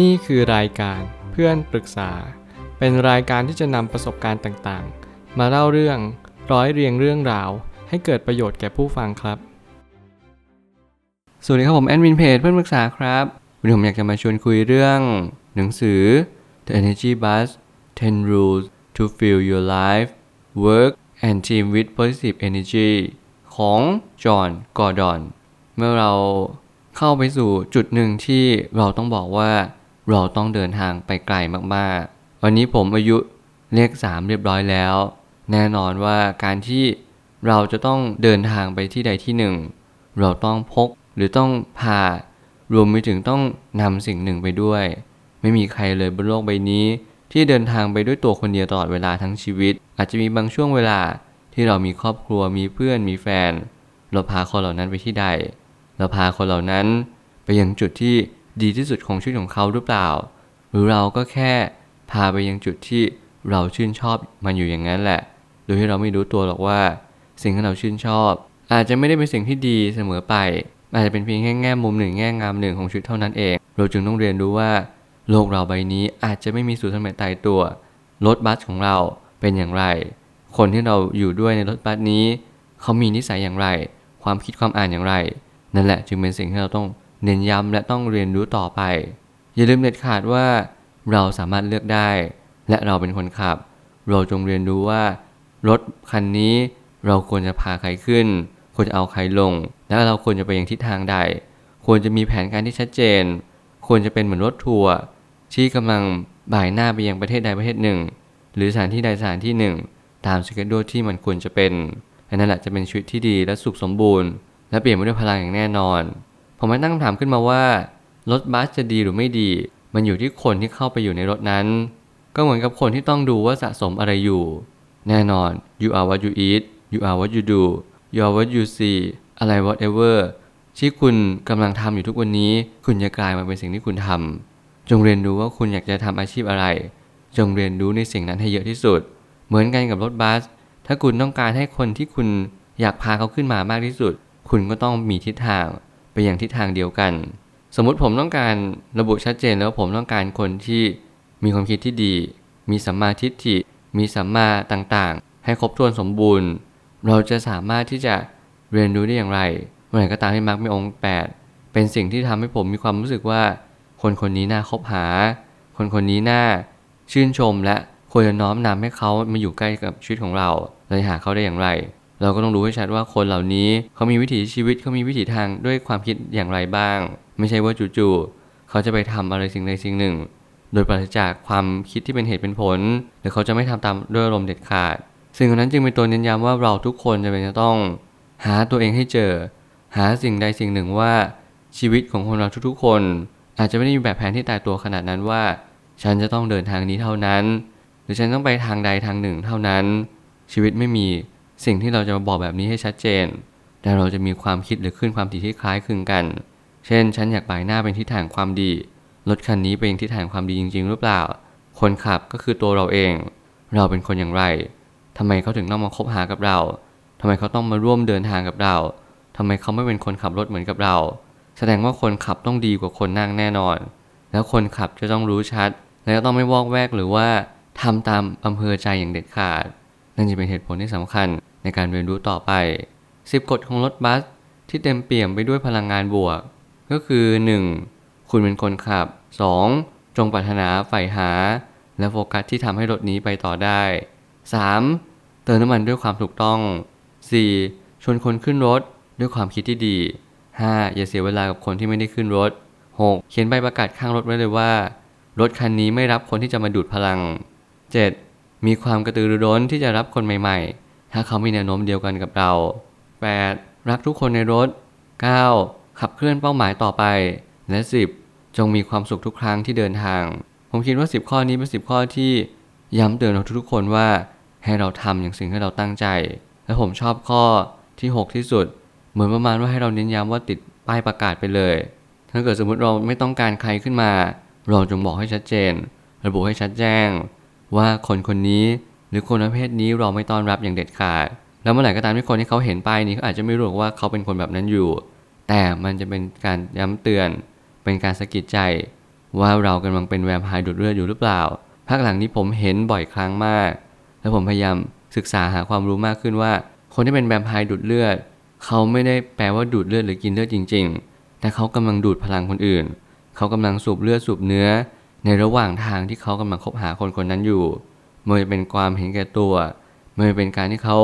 นี่คือรายการเพื่อนปรึกษา เป็นรายการที่จะนำประสบการณ์ต่างๆ มาเล่าเรื่องร้อยเรียงเรื่องราว ให้เกิดประโยชน์แก่ผู้ฟังครับ สวัสดีครับผมแอดมินเพจเพื่อนปรึกษาครับ วันนี้ผมอยากจะมาชวนคุยเรื่อง หนังสือ The Energy Bus 10 Rules to Fill Your Life Work and Team with Positive Energy ของจอห์น กอร์ดอน เมื่อเรา เข้าไปสู่จุดหนึ่งที่เราต้องบอกว่าเราต้องเดินทางไปไกลมากๆ วันนี้ผมอายุเลข3เรียบร้อยแล้ว แน่นอนว่าการที่เราจะต้องเดินทางไปที่ใดที่หนึ่ง เราต้องพกหรือต้องพารวมไปถึงต้องนำสิ่งหนึ่งไปด้วย ไม่มีใครเลยบนโลกใบนี้ ที่เดินทางไปด้วยตัวคนเดียวตลอดเวลาทั้งชีวิต อาจจะมีบางช่วงเวลาที่เรามีครอบครัวมีเพื่อนมีแฟน เราพาคนเหล่านั้นไปที่ใด เราพาคนเหล่านั้นไปยังจุดที่ดีที่สุดของชีวิตของเขาหรือเปล่า หรือเราก็แค่พาไปยังจุดที่เราชื่นชอบมันอยู่อย่างนั้นแหละ โดยที่เราไม่รู้ตัวหรอกว่า สิ่งที่เราชื่นชอบ อาจจะไม่ได้เป็นสิ่งที่ดีเสมอไป อาจจะเป็นเพียงแค่แง่มุมหนึ่งแง่งามหนึ่งของชีวิตเท่านั้นเอง เราจึงต้องเรียนรู้ว่า โลกเราใบนี้อาจจะไม่มีสูตรสำเร็จตายตัวรถบัสของเราเป็นอย่างไร คนที่เราอยู่ด้วยในรถบัสนี้ เขามีนิสัยอย่างไร ความคิดความอ่านอย่างไร นั่นแหละจึงเป็นสิ่งที่เราต้องเน้นย้ำและต้องเรียนรู้ต่อไป อย่าลืมเด็ดขาดว่าเราสามารถเลือกได้ และเราเป็นคนขับ เราจงเรียนรู้ว่า รถคันนี้เราควรจะพาใครขึ้น ควรจะเอาใครลง แล้วเราควรจะไปยังทิศทางใด ควรจะมีแผนการที่ชัดเจน ควรจะเป็นเหมือนรถทัวร์ที่กำลังบ่ายหน้าไปยังประเทศใดประเทศหนึ่ง หรือสถานที่ใดสถานที่หนึ่ง ตามสเกจดูที่มันควรจะเป็นนั่นแหละจะเป็นชีวิตที่ดีและสุขสมบูรณ์ และเปลี่ยนไปด้วยพลังอย่างแน่นอน ผมมาตั้งคำถามขึ้นมาว่า รถบัสจะดีหรือไม่ดี มันอยู่ที่คนที่เข้าไปอยู่ในรถนั้น ก็เหมือนกับคนที่ต้องดูว่าสะสมอะไรอยู่ แน่นอน you are what you eat you are what you do you are what you see อะไร whatever ที่คุณกำลังทำอยู่ทุกวันนี้ คุณจะกลายมาเป็นสิ่งที่คุณทำจงเรียนรู้ว่าคุณอยากจะทำอาชีพอะไร จงเรียนรู้ในสิ่งนั้นให้เยอะที่สุด เหมือนกันกับรถบัส ถ้าคุณต้องการให้คนที่คุณอยากพาเขาขึ้นมามากที่สุด คุณก็ต้องมีทิศทางไปอย่างทิศทางเดียวกัน สมมุติผมต้องการระบุชัดเจนแล้วผมต้องการคนที่มีความคิดที่ดี มีสัมมาทิฏฐิ มีสัมมาต่างๆ ให้ครบถ้วนสมบูรณ์ เราจะสามารถที่จะเรียนรู้ได้อย่างไรเมื่อไหร่ก็ตามที่มรรคมีองค์แปดเป็นสิ่งที่ทำให้ผมมีความรู้สึกว่า คนคนนี้น่าคบหา คนคนนี้น่าชื่นชมและควรจะน้อมนำให้เขามาอยู่ใกล้กับชีวิตของเราเราจะหาเขาได้อย่างไร เราก็ต้องรู้ให้ชัดว่าคนเหล่านี้เขามีวิถีชีวิตเขามีวิถีทางด้วยความคิดอย่างไรบ้าง ไม่ใช่ว่าจู่ๆเขาจะไปทำอะไรสิ่งใดสิ่งหนึ่ง โดยปราศจากความคิดที่เป็นเหตุเป็นผลหรือเขาจะไม่ทำตามด้วยอารมณ์เด็ดขาด สิ่งนั้นจึงเป็นตัวเน้นย้ำว่าเราทุกคนจะเป็นจะต้อง หาตัวเองให้เจอ หาสิ่งใดสิ่งหนึ่งว่าชีวิตของคนเราทุกๆ คน อาจจะไม่ได้มีแบบแผนที่ตายตัวขนาดนั้นว่า ฉันจะต้องเดินทางนี้เท่านั้น หรือฉันต้องไปทางใดทางหนึ่งเท่านั้น ชีวิตไม่มี สิ่งที่เราจะมาบอกแบบนี้ให้ชัดเจน แต่เราจะมีความคิดหรือขึ้นความถี่ที่คล้ายคลึงกัน เช่น ฉันอยากบ่ายหน้าเป็นทิศทางความดี รถคันนี้เป็นทิศทางความดีจริง ๆ หรือเปล่า คนขับก็คือตัวเราเอง เราเป็นคนอย่างไรทำไมเขาถึงต้องมาคบหากับเราทำไมเขาต้องมาร่วมเดินทางกับเราทำไมเขาไม่เป็นคนขับรถเหมือนกับเรา แสดงว่าคนขับต้องดีกว่าคนนั่งแน่นอน แล้วคนขับจะต้องรู้ชัด และต้องไม่วอกแวกหรือว่าทำตามอำเภอใจอย่างเด็ดขาด นั่นจะเป็นเหตุผลที่สำคัญในการเรียนรู้ต่อไป 10 กฎของรถบัสที่เต็มเปี่ยมไปด้วยพลังงานบวก ก็คือ 1. คุณเป็นคนขับ 2. จงปรารถนาใฝ่หา และโฟกัสที่ทำให้รถนี้ไปต่อได้ 3. เติมน้ำมันด้วยความถูกต้อง 4. ชวนคนขึ้นรถด้วยความคิดที่ดี 5. อย่าเสียเวลากับคนที่ไม่ได้ขึ้นรถ 6. เขียนใบประกาศข้างรถไว้เลยว่า รถคันนี้ไม่รับคนที่จะมาดูดพลัง 7. มีความกระตือรือร้นที่จะรับคนใหม่ ๆ ถ้าเขามีแนวโน้มเดียวกันกับเรา 8. รักทุกคนในรถ 9. ขับเคลื่อนเป้าหมายต่อไป และ 10. จงมีความสุขทุกครั้งที่เดินทาง ผมคิดว่า 10 ข้อนี้เป็น 10 ข้อที่ย้ำเตือนเราทุกๆคนว่าให้เราทำอย่างสิ่งที่เราตั้งใจ และผมชอบข้อที่ 6 ที่สุด เหมือนประมาณว่าให้เราเน้นย้ำว่าติดป้ายประกาศไปเลย ถ้าเกิดสมมติเราไม่ต้องการใครขึ้นมา เราจงบอกให้ชัดเจน ระบุให้ชัดแจ้ง ว่าคนคนนี้หรือคนประเภทนี้เราไม่ต้อนรับอย่างเด็ดขาด แล้วเมื่อไหร่ก็ตามที่คนที่เขาเห็นป้ายนี้เขาอาจจะไม่รู้ว่าเขาเป็นคนแบบนั้นอยู่ แต่มันจะเป็นการย้ำเตือน เป็นการสะกิดใจ ว่าเรากำลังเป็นแวมไพร์ดูดเลือดอยู่หรือเปล่าภาคหลังนี้ผมเห็นบ่อยครั้งมาก แล้วผมพยายามศึกษาหาความรู้มากขึ้นว่า คนที่เป็นแวมไพร์ดูดเลือด เขาไม่ได้แปลว่าดูดเลือดหรือกินเลือดจริง ๆ แต่เขากำลังดูดพลังคนอื่น เขากำลังสูบเลือดสูบเนื้อ ในระหว่างทางที่เขากำลังคบหาคนคนนั้นอยู่ไม่ว่าจะเป็นความเห็นแก่ตัวไม่ว่าจะเป็นการที่เขา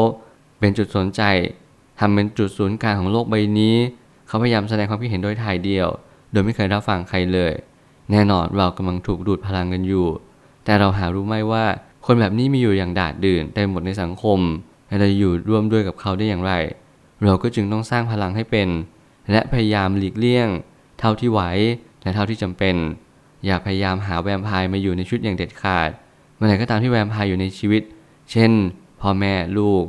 เป็นจุดสนใจทำเป็นจุดศูนย์กลางของโลกใบนี้ เขาพยายามแสดงความคิดเห็นโดยถ่ายเดียว โดยไม่เคยรับฟังใครเลย แน่นอนเรากำลังถูกดูดพลังกันอยู่ แต่เราหารู้ไหมว่าคนแบบนี้มีอยู่อย่างดาดดื่นเต็มหมดในสังคมเราอยู่ร่วมด้วยกับเขาได้อย่างไร เราก็จึงต้องสร้างพลังให้เป็น และพยายามหลีกเลี่ยง เท่าที่ไหวและเท่าที่จำเป็น อย่าพยายามหาแวมไพร์มาอยู่ในชุดอย่างเด็ดขาดเมื่อไหร่ก็ตามที่แวมไพร์อยู่ในชีวิต เช่น พ่อแม่ลูก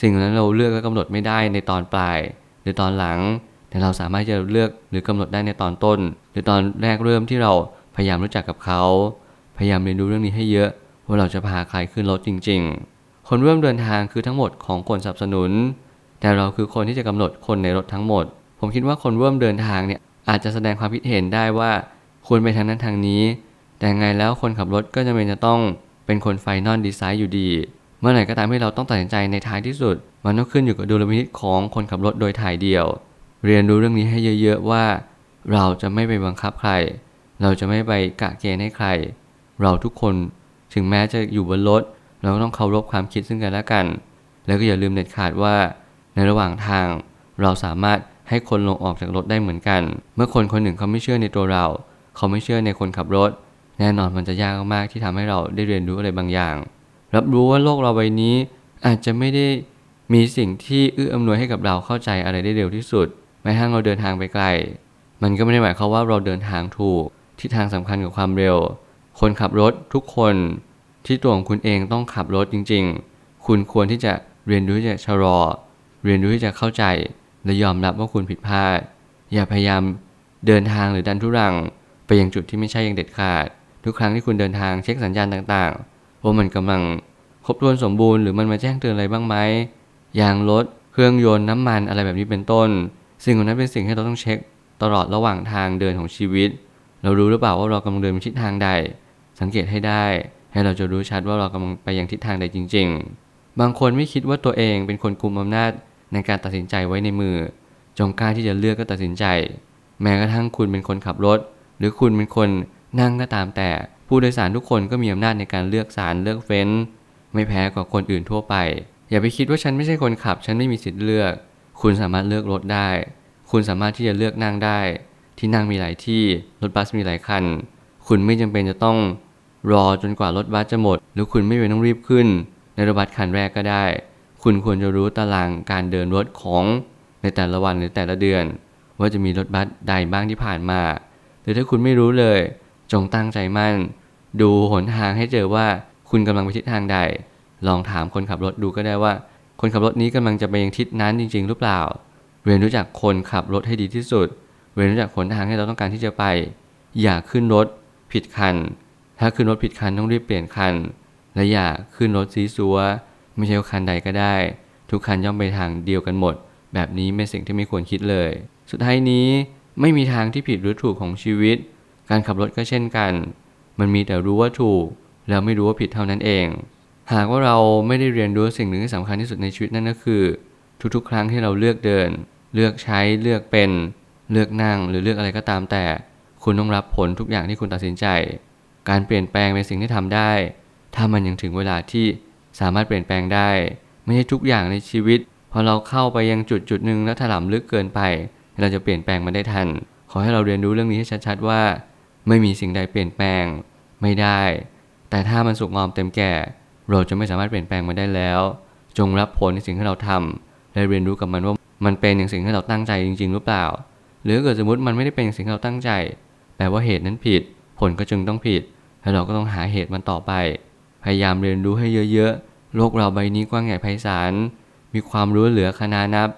สิ่งเหล่านั้นเราเลือกและกำหนดไม่ได้ในตอนปลาย หรือตอนหลัง แต่เราสามารถจะเลือกหรือกำหนดได้ในตอนต้น หรือตอนแรกเริ่มที่เราพยายามรู้จักกับเขา พยายามเรียนรู้เรื่องนี้ให้เยอะว่าเราจะพาใครขึ้นรถจริง ๆ คนร่วมเดินทางคือทั้งหมดของคนสนับสนุน แต่เราคือคนที่จะกำหนดคนในรถทั้งหมด ผมคิดว่าคนร่วมเดินทางเนี่ยอาจจะแสดงความคิดเห็นได้ว่า ควรไปทางนั้นทางนี้ แต่ไงแล้วคนขับรถก็จะเป็นจะต้องเป็นคนไฟนอลดีไซน์อยู่ดี เมื่อไหร่ก็ตามที่เราต้องตัดสินใจในท้ายที่สุด มันต้องขึ้นอยู่กับดุลพินิจของคนขับรถโดยถ่ายเดียว เรียนรู้เรื่องนี้ให้เยอะๆว่า เราจะไม่ไปบังคับใคร เราจะไม่ไปกะเกณฑ์ให้ใคร เราทุกคนถึงแม้จะอยู่บนรถเราก็ต้องเคารพความคิดซึ่งกันและกัน แล้วก็อย่าลืมเด็ดขาดว่า ในระหว่างทาง เราสามารถให้คนลงออกจากรถได้เหมือนกัน เมื่อคนคนหนึ่งเขาไม่เชื่อในตัวเรา เขาไม่เชื่อในคนขับรถ แน่นอนมันจะยากมากที่ทำให้เราได้เรียนรู้อะไรบางอย่าง รับรู้ว่าโลกเราใบนี้ อาจจะไม่ได้มีสิ่งที่เอื้ออำนวยให้กับเราเข้าใจอะไรได้เร็วที่สุดแม้ทั้งเราเดินทางไปไกล มันก็ไม่ได้หมายความว่าเราเดินทางถูกทิศทางสำคัญกับความเร็ว คนขับรถทุกคนที่ตัวของคุณเองต้องขับรถจริง ๆ คุณควรที่จะเรียนรู้ที่จะชะลอ เรียนรู้ที่จะเข้าใจ และยอมรับว่าคุณผิดพลาด อย่าพยายามเดินทางหรือดันทุรัง ไปยังจุดที่ไม่ใช่อย่างเด็ดขาด ทุกครั้งที่คุณเดินทางเช็คสัญญาณต่างๆว่ามันกำลังครบถ้วนสมบูรณ์หรือมันมาแจ้งเตือนอะไรบ้างไหมยางรถเครื่องยนต์น้ำมันอะไรแบบนี้เป็นต้น สิ่งเหล่านั้นเป็นสิ่งที่เราต้องเช็คตลอดระหว่างทางเดินของชีวิต เรารู้หรือเปล่าว่าเรากำลังเดินไปทิศทางใด สังเกตให้ได้ ให้เราจะรู้ชัดว่าเรากำลังไปยังทิศทางใดจริง ๆ บางคนไม่คิดว่าตัวเองเป็นคนกุมอำนาจในการตัดสินใจไว้ในมือ จงกล้าที่จะเลือกก็ตัดสินใจ แม้กระทั่งคุณเป็นคนขับรถ หรือคุณเป็นคนนั่งก็ตามแต่ ผู้โดยสารทุกคนก็มีอำนาจในการเลือกสารเลือกเฟ้น ไม่แพ้กว่าคนอื่นทั่วไป อย่าไปคิดว่าฉันไม่ใช่คนขับ ฉันไม่มีสิทธิ์เลือก คุณสามารถเลือกรถได้ คุณสามารถที่จะเลือกนั่งได้ ที่นั่งมีหลายที่รถบัสมีหลายคัน คุณไม่จำเป็นจะต้องรอจนกว่ารถบัสจะหมด หรือคุณไม่จำเป็นต้องรีบขึ้น ในรถบัสคันแรกก็ได้ คุณควรจะรู้ตารางการเดินรถของในแต่ละวันหรือแต่ละเดือน ว่าจะมีรถบัสใดบ้างที่ผ่านมา รือถ้าคุณไม่รู้เลย จงตั้งใจมั่น ดูหนทางให้เจอว่าคุณกำลังไปทิศทางใด ลองถามคนขับรถดูก็ได้ว่า คนขับรถนี้กำลังจะไปยังทิศนั้นจริง ๆ หรือเปล่า เรียนรู้จักคนขับรถให้ดีที่สุด เรียนรู้จักหนทางที่เราต้องการที่จะไป อย่าขึ้นรถผิดคัน ถ้าขึ้นรถผิดคันต้องรีบเปลี่ยนคัน และอย่าขึ้นรถซีซัวไม่ใช่คันใดก็ได้ ทุกคันย่อมไปทางเดียวกันหมด แบบนี้เป็นสิ่งที่ไม่ควรคิดเลย สุดท้ายนี้ ไม่มีทางที่ผิดหรือถูกของชีวิต การขับรถก็เช่นกัน มันมีแต่รู้ว่าถูก แล้วไม่รู้ว่าผิดเท่านั้นเอง หากว่าเราไม่ได้เรียนรู้สิ่งหนึ่งที่สำคัญที่สุดในชีวิตนั่นก็คือ ทุกๆ ครั้งที่เราเลือกเดิน เลือกใช้เลือกเป็น เลือกนั่งหรือเลือกอะไรก็ตามแต่ คุณต้องรับผลทุกอย่างที่คุณตัดสินใจ การเปลี่ยนแปลงเป็นสิ่งที่ทำได้ ถ้ามันยังถึงเวลาที่สามารถเปลี่ยนแปลงได้ ไม่ใช่ทุกอย่างในชีวิตพอเราเข้าไปยังจุดจุดหนึ่งแล้วถลำลึกเกินไป เราจะเปลี่ยนแปลงมันได้ทัน ขอให้เราเรียนรู้เรื่องนี้ให้ชัดๆว่า ไม่มีสิ่งใดเปลี่ยนแปลงไม่ได้ แต่ถ้ามันสุกงอมเต็มแก่ เราจะไม่สามารถเปลี่ยนแปลงมันได้แล้ว จงรับผลในสิ่งที่เราทำและเรียนรู้กับมันว่ามันเป็นอย่างสิ่งที่เราตั้งใจจริง ๆ หรือเปล่า หรือเกิดสมมติมันไม่ได้เป็นอย่างสิ่งที่เราตั้งใจแปลว่าเหตุนั้นผิด ผลก็จึงต้องผิด แล้วเราก็ต้องหาเหตุมันต่อไป พยายามเรียนรู้ให้เยอะๆ โลกเราใบนี้กว้างใหญ่ไพศาล มีความรู้เหลือคณานับ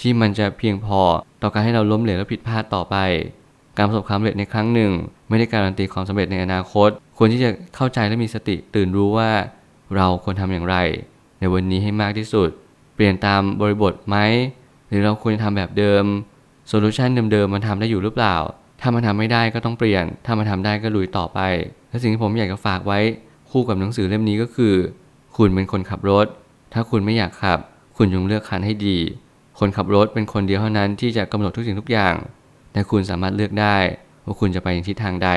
ที่มันจะเพียงพอ ต่อการให้เราล้มเหลวและผิดพลาดต่อไป การประสบความสำเร็จในครั้งหนึ่ง ไม่ได้การันตีความสำเร็จในอนาคต ควรที่จะเข้าใจและมีสติตื่นรู้ว่า เราควรทำอย่างไร ในวันนี้ให้มากที่สุด เปลี่ยนตามบริบทไหมหรือเราควรจะทำแบบเดิมโซลูชันเดิมๆมันทำได้อยู่หรือเปล่า ถ้ามันทำไม่ได้ก็ต้องเปลี่ยน ถ้ามันทำได้ก็ลุยต่อไป และสิ่งที่ผมอยากจะฝากไว้ คู่กับหนังสือเล่มนี้ก็คือ คุณเป็นคนขับรถ ถ้าคุณไม่อยากขับ คุณจงเลือกคันให้ดี คนขับรถเป็นคนเดียวเท่านั้นที่จะกำหนดทุกสิ่งทุกอย่าง แต่คุณสามารถเลือกได้ ว่าคุณจะไปในทิศทางใด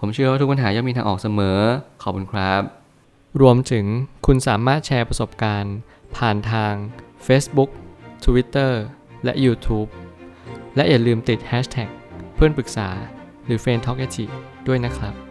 ผมเชื่อว่าทุกปัญหาย่อมมีทางออกเสมอ ขอบคุณครับ รวมถึงคุณสามารถแชร์ประสบการณ์ ผ่านทาง Facebook Twitter และ YouTube และอย่าลืมติด Hashtag เพื่อนปรึกษาหรือ f r ร e n d t a l k ด้วยนะครับ